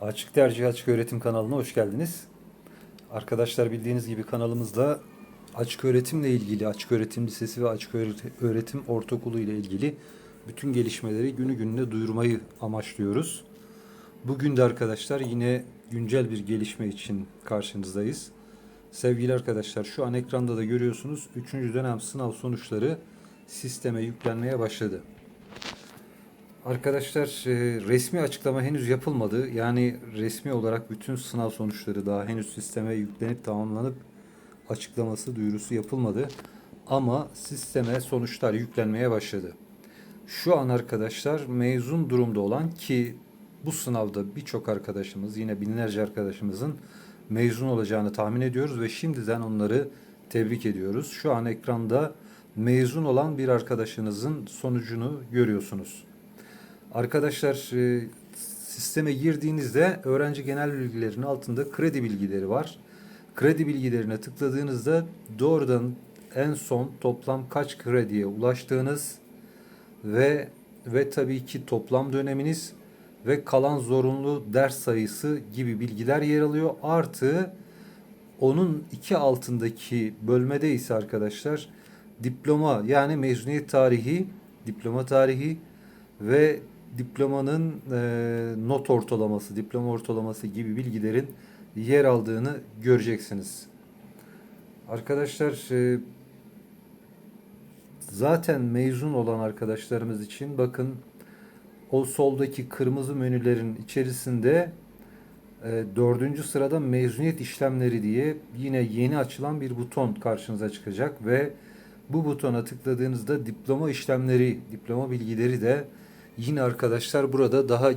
Açık Tercih Açık Öğretim kanalına hoş geldiniz. Arkadaşlar bildiğiniz gibi kanalımızda açık öğretimle ilgili, açık öğretim lisesi ve açık öğreti- öğretim ortaokulu ile ilgili bütün gelişmeleri günü gününe duyurmayı amaçlıyoruz. Bugün de arkadaşlar yine güncel bir gelişme için karşınızdayız. Sevgili arkadaşlar şu an ekranda da görüyorsunuz 3. dönem sınav sonuçları sisteme yüklenmeye başladı. Arkadaşlar e, resmi açıklama henüz yapılmadı. Yani resmi olarak bütün sınav sonuçları daha henüz sisteme yüklenip tamamlanıp açıklaması, duyurusu yapılmadı. Ama sisteme sonuçlar yüklenmeye başladı. Şu an arkadaşlar mezun durumda olan ki bu sınavda birçok arkadaşımız yine binlerce arkadaşımızın mezun olacağını tahmin ediyoruz ve şimdiden onları tebrik ediyoruz. Şu an ekranda mezun olan bir arkadaşınızın sonucunu görüyorsunuz. Arkadaşlar e, sisteme girdiğinizde öğrenci genel bilgilerinin altında kredi bilgileri var. Kredi bilgilerine tıkladığınızda doğrudan en son toplam kaç krediye ulaştığınız ve ve tabii ki toplam döneminiz ve kalan zorunlu ders sayısı gibi bilgiler yer alıyor. Artı onun iki altındaki bölmede ise arkadaşlar diploma yani mezuniyet tarihi, diploma tarihi ve diplomanın e, not ortalaması, diploma ortalaması gibi bilgilerin yer aldığını göreceksiniz. Arkadaşlar e, zaten mezun olan arkadaşlarımız için bakın o soldaki kırmızı menülerin içerisinde e, dördüncü sırada mezuniyet işlemleri diye yine yeni açılan bir buton karşınıza çıkacak ve bu butona tıkladığınızda diploma işlemleri, diploma bilgileri de yine arkadaşlar burada daha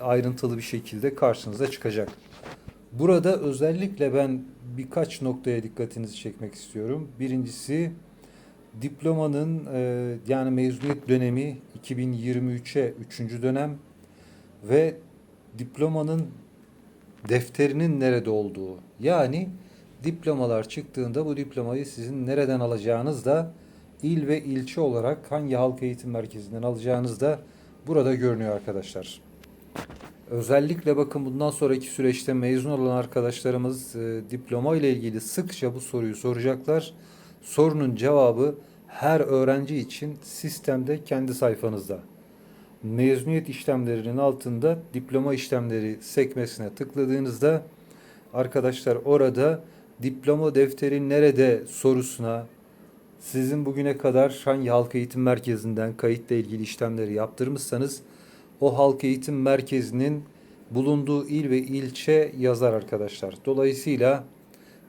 ayrıntılı bir şekilde karşınıza çıkacak. Burada özellikle ben birkaç noktaya dikkatinizi çekmek istiyorum. Birincisi diplomanın e, yani mezuniyet dönemi 2023'e 3. dönem ve diplomanın defterinin nerede olduğu. Yani diplomalar çıktığında bu diplomayı sizin nereden alacağınız da il ve ilçe olarak hangi halk eğitim merkezinden alacağınız da burada görünüyor arkadaşlar. Özellikle bakın bundan sonraki süreçte mezun olan arkadaşlarımız e, diploma ile ilgili sıkça bu soruyu soracaklar. Sorunun cevabı her öğrenci için sistemde kendi sayfanızda. Mezuniyet işlemlerinin altında diploma işlemleri sekmesine tıkladığınızda arkadaşlar orada diploma defteri nerede sorusuna sizin bugüne kadar hangi halk eğitim merkezinden kayıtla ilgili işlemleri yaptırmışsanız o halk eğitim merkezinin bulunduğu il ve ilçe yazar arkadaşlar. Dolayısıyla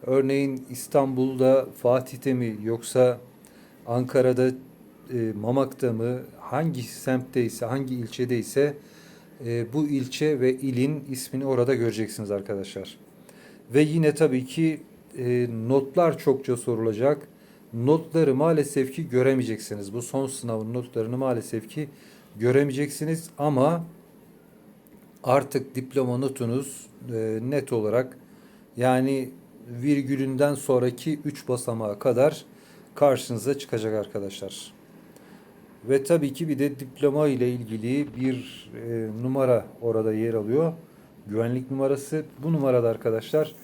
örneğin İstanbul'da Fatih'te mi yoksa Ankara'da e, Mamak'ta mı hangi semtteyse hangi ilçedeyse e, bu ilçe ve ilin ismini orada göreceksiniz arkadaşlar. Ve yine tabii ki e, notlar çokça sorulacak. Notları maalesef ki göremeyeceksiniz. Bu son sınavın notlarını maalesef ki göremeyeceksiniz ama artık diploma notunuz e, net olarak yani virgülünden sonraki 3 basamağa kadar karşınıza çıkacak arkadaşlar. Ve tabii ki bir de diploma ile ilgili bir e, numara orada yer alıyor. Güvenlik numarası. Bu numarada arkadaşlar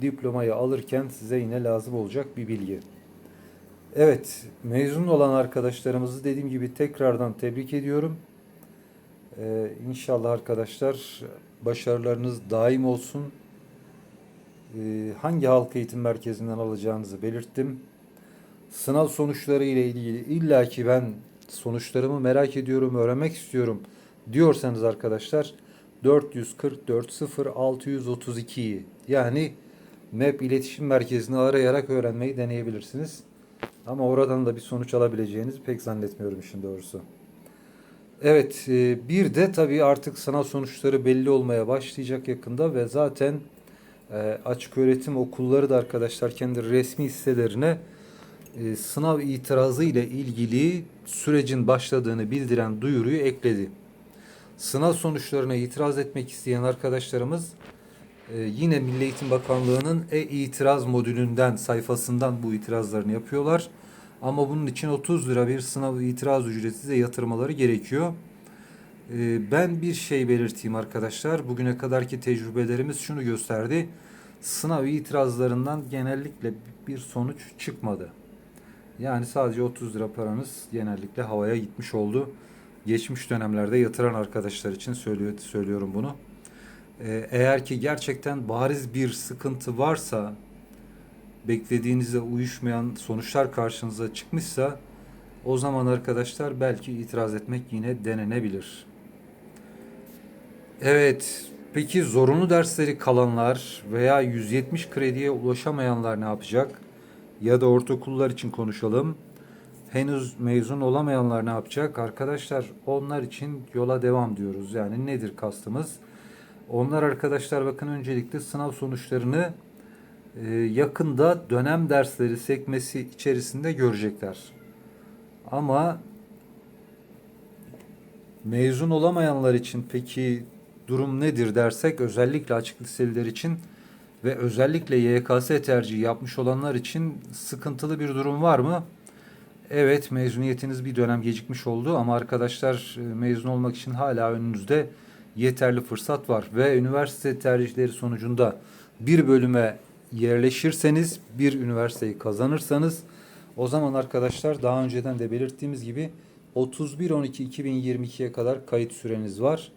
diplomayı alırken size yine lazım olacak bir bilgi. Evet, mezun olan arkadaşlarımızı dediğim gibi tekrardan tebrik ediyorum. Ee, inşallah arkadaşlar başarılarınız daim olsun. Ee, hangi halk eğitim merkezinden alacağınızı belirttim. Sınav sonuçları ile ilgili illaki ben sonuçlarımı merak ediyorum, öğrenmek istiyorum diyorsanız arkadaşlar 444 0 632'yi yani MEP iletişim merkezini arayarak öğrenmeyi deneyebilirsiniz. Ama oradan da bir sonuç alabileceğinizi pek zannetmiyorum işin doğrusu. Evet, e, bir de tabii artık sınav sonuçları belli olmaya başlayacak yakında ve zaten e, açık öğretim okulları da arkadaşlar kendi resmi sitelerine e, sınav itirazı ile ilgili sürecin başladığını bildiren duyuruyu ekledi. Sınav sonuçlarına itiraz etmek isteyen arkadaşlarımız e, yine Milli Eğitim Bakanlığı'nın e-itiraz modülünden sayfasından bu itirazlarını yapıyorlar. Ama bunun için 30 lira bir sınav itiraz ücreti de yatırmaları gerekiyor. Ee, Ben bir şey belirteyim arkadaşlar. Bugüne kadarki tecrübelerimiz şunu gösterdi. Sınav itirazlarından genellikle bir sonuç çıkmadı. Yani sadece 30 lira paranız genellikle havaya gitmiş oldu. Geçmiş dönemlerde yatıran arkadaşlar için söylüyor, söylüyorum bunu. Ee, Eğer ki gerçekten bariz bir sıkıntı varsa, beklediğinizle uyuşmayan sonuçlar karşınıza çıkmışsa, o zaman arkadaşlar belki itiraz etmek yine denenebilir. Evet, peki zorunlu dersleri kalanlar veya 170 krediye ulaşamayanlar ne yapacak? Ya da ortaokullar için konuşalım. Henüz mezun olamayanlar ne yapacak? Arkadaşlar onlar için yola devam diyoruz. Yani nedir kastımız? Onlar arkadaşlar bakın öncelikle sınav sonuçlarını e, yakında dönem dersleri sekmesi içerisinde görecekler. Ama mezun olamayanlar için peki durum nedir dersek özellikle açık liseliler için ve özellikle YKS tercihi yapmış olanlar için sıkıntılı bir durum var mı? Evet mezuniyetiniz bir dönem gecikmiş oldu ama arkadaşlar e, mezun olmak için hala önünüzde yeterli fırsat var ve üniversite tercihleri sonucunda bir bölüme yerleşirseniz bir üniversiteyi kazanırsanız o zaman arkadaşlar daha önceden de belirttiğimiz gibi 31-12-2022'ye kadar kayıt süreniz var.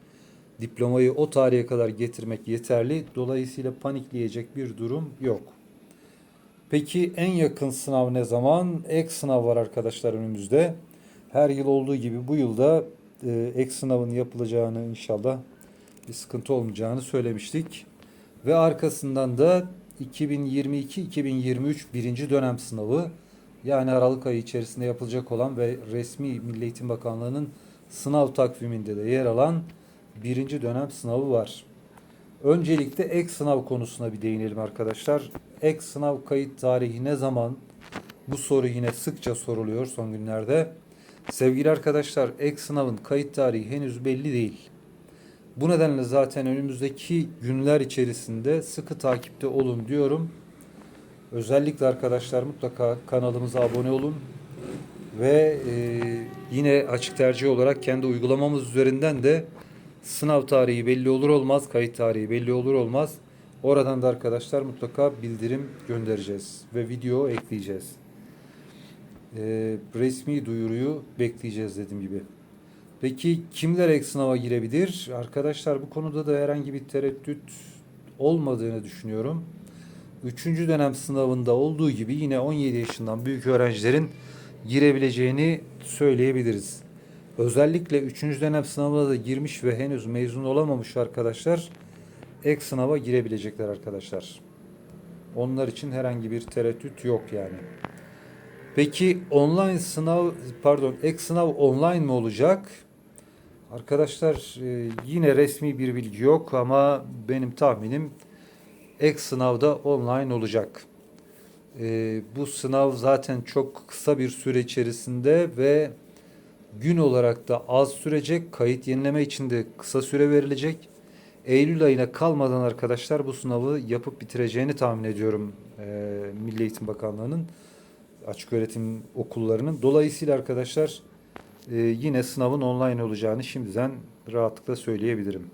Diplomayı o tarihe kadar getirmek yeterli. Dolayısıyla panikleyecek bir durum yok. Peki en yakın sınav ne zaman? Ek sınav var arkadaşlar önümüzde. Her yıl olduğu gibi bu yılda ek sınavın yapılacağını inşallah bir sıkıntı olmayacağını söylemiştik. Ve arkasından da 2022-2023 birinci dönem sınavı yani Aralık ayı içerisinde yapılacak olan ve resmi Milli Eğitim Bakanlığı'nın sınav takviminde de yer alan birinci dönem sınavı var. Öncelikle ek sınav konusuna bir değinelim arkadaşlar. Ek sınav kayıt tarihi ne zaman? Bu soru yine sıkça soruluyor son günlerde. Sevgili arkadaşlar ek sınavın kayıt tarihi henüz belli değil. Bu nedenle zaten önümüzdeki günler içerisinde sıkı takipte olun diyorum. Özellikle arkadaşlar mutlaka kanalımıza abone olun. Ve e, yine açık tercih olarak kendi uygulamamız üzerinden de sınav tarihi belli olur olmaz, kayıt tarihi belli olur olmaz. Oradan da arkadaşlar mutlaka bildirim göndereceğiz ve video ekleyeceğiz. E, resmi duyuruyu bekleyeceğiz dediğim gibi. Peki kimler ek sınava girebilir? Arkadaşlar bu konuda da herhangi bir tereddüt olmadığını düşünüyorum. Üçüncü dönem sınavında olduğu gibi yine 17 yaşından büyük öğrencilerin girebileceğini söyleyebiliriz. Özellikle 3. dönem sınavına da girmiş ve henüz mezun olamamış arkadaşlar ek sınava girebilecekler arkadaşlar. Onlar için herhangi bir tereddüt yok yani. Peki online sınav pardon ek sınav online mi olacak? Arkadaşlar e, yine resmi bir bilgi yok ama benim tahminim ek sınavda online olacak. E, bu sınav zaten çok kısa bir süre içerisinde ve gün olarak da az sürecek. Kayıt yenileme için de kısa süre verilecek. Eylül ayına kalmadan arkadaşlar bu sınavı yapıp bitireceğini tahmin ediyorum e, Milli Eğitim Bakanlığı'nın açık öğretim okullarının. Dolayısıyla arkadaşlar e, yine sınavın online olacağını şimdiden rahatlıkla söyleyebilirim.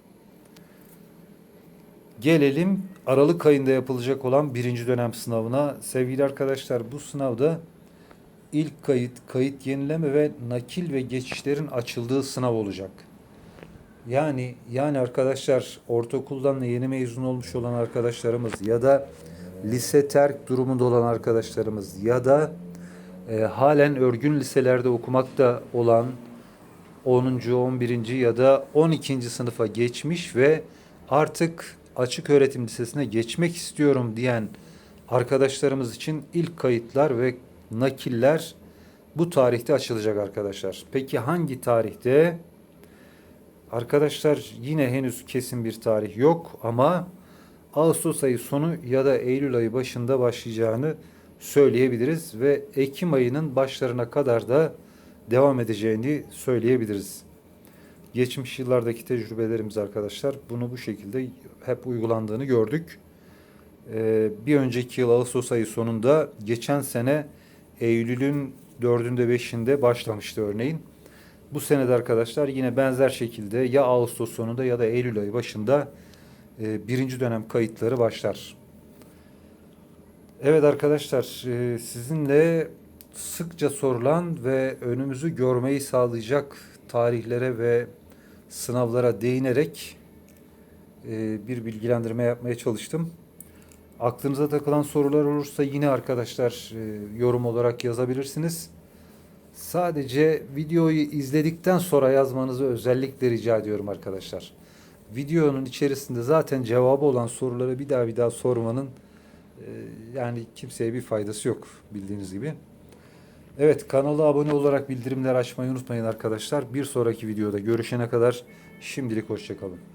Gelelim Aralık ayında yapılacak olan birinci dönem sınavına. Sevgili arkadaşlar bu sınavda ilk kayıt, kayıt yenileme ve nakil ve geçişlerin açıldığı sınav olacak. Yani yani arkadaşlar ortaokuldan yeni mezun olmuş olan arkadaşlarımız ya da lise terk durumunda olan arkadaşlarımız ya da e, halen örgün liselerde okumakta olan 10. 11. ya da 12. sınıfa geçmiş ve artık açık öğretim lisesine geçmek istiyorum diyen arkadaşlarımız için ilk kayıtlar ve nakiller bu tarihte açılacak arkadaşlar. Peki hangi tarihte? Arkadaşlar yine henüz kesin bir tarih yok ama Ağustos ayı sonu ya da Eylül ayı başında başlayacağını söyleyebiliriz ve Ekim ayının başlarına kadar da devam edeceğini söyleyebiliriz. Geçmiş yıllardaki tecrübelerimiz arkadaşlar bunu bu şekilde hep uygulandığını gördük. Ee, bir önceki yıl Ağustos ayı sonunda geçen sene Eylül'ün 4'ünde 5'inde başlamıştı örneğin. Bu sene de arkadaşlar yine benzer şekilde ya Ağustos sonunda ya da Eylül ayı başında e, birinci dönem kayıtları başlar. Evet arkadaşlar e, sizinle sıkça sorulan ve önümüzü görmeyi sağlayacak tarihlere ve sınavlara değinerek e, bir bilgilendirme yapmaya çalıştım. Aklınıza takılan sorular olursa yine arkadaşlar e, yorum olarak yazabilirsiniz. Sadece videoyu izledikten sonra yazmanızı özellikle rica ediyorum arkadaşlar. Videonun içerisinde zaten cevabı olan soruları bir daha bir daha sormanın e, yani kimseye bir faydası yok bildiğiniz gibi. Evet kanala abone olarak bildirimleri açmayı unutmayın arkadaşlar. Bir sonraki videoda görüşene kadar şimdilik hoşçakalın.